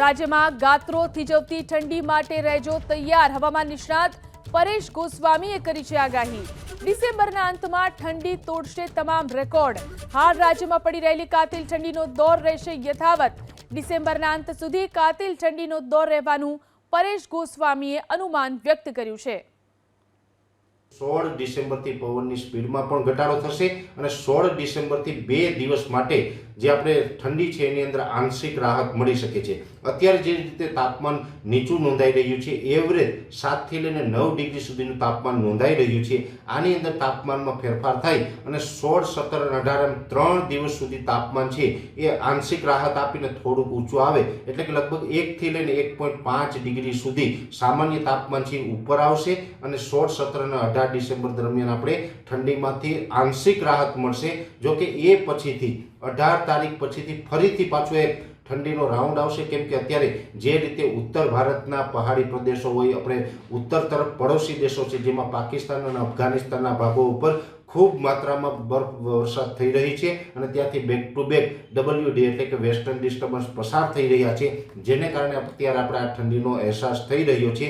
રાજ્યમાં ગાત્રો થીજવતી ઠંડી માટે રહેજો તૈયાર. હવામાન નિષ્ણાત પરેશ ગોસ્વામીએ કરી છે આગાહી. ડિસેમ્બરના અંતમાં ઠંડી તોડશે તમામ રેકોર્ડ. હાલ રાજ્યમાં પડી રહેલી કાતિલ ઠંડીનો દોર રહેશે યથાવત. ડિસેમ્બરના અંત સુધી કાતિલ ઠંડીનો દોર રહેવાનું પરેશ ગોસ્વામીએ અનુમાન વ્યક્ત કર્યું છે. સોળ ડિસેમ્બરથી પવનની સ્પીડમાં પણ ઘટાડો થશે અને સોળ ડિસેમ્બરથી બે દિવસ માટે જે આપણે ઠંડી છે, એની અંદર આંશિક રાહત મળી શકે છે. અત્યારે જે રીતે તાપમાન નીચું નોંધાઈ રહ્યું છે, એવરેજ સાતથી લઈને નવ ડિગ્રી સુધીનું તાપમાન નોંધાઈ રહ્યું છે. આની અંદર તાપમાનમાં ફેરફાર થાય અને સોળ, સત્તર અને અઢાર એમ ત્રણ દિવસ સુધી તાપમાન છે, એ આંશિક રાહત આપીને થોડુંક ઊંચું આવે. એટલે કે લગભગ એકથી લઈને એક પોઈન્ટ પાંચ ડિગ્રી સુધી સામાન્ય તાપમાન છે ઉપર આવશે અને સોળ, સત્તર અને અઢાર ડિસેમ્બર દરમિયાન આપણે ઠંડીમાંથી આંશિક રાહત મળશે. જો કે એ પછીથી અઢાર તારીખ પછીથી ફરીથી પાછું એક ઠંડીનો રાઉન્ડ આવશે. કેમ કે અત્યારે જે રીતે ઉત્તર ભારતના પહાડી પ્રદેશો હોય, આપણે ઉત્તર તરફ પડોશી દેશો છે, જેમાં પાકિસ્તાન અને અફઘાનિસ્તાનના ભાગો ઉપર ખૂબ માત્રામાં બરફ વરસાદ થઈ રહી છે અને ત્યાંથી બેક ટુ બેક ડબલ્યુડી એટલે કે વેસ્ટર્ન ડિસ્ટર્બન્સ પસાર થઈ રહ્યા છે, જેને કારણે અત્યારે આપણે આ ઠંડીનો અહેસાસ થઈ રહ્યો છે.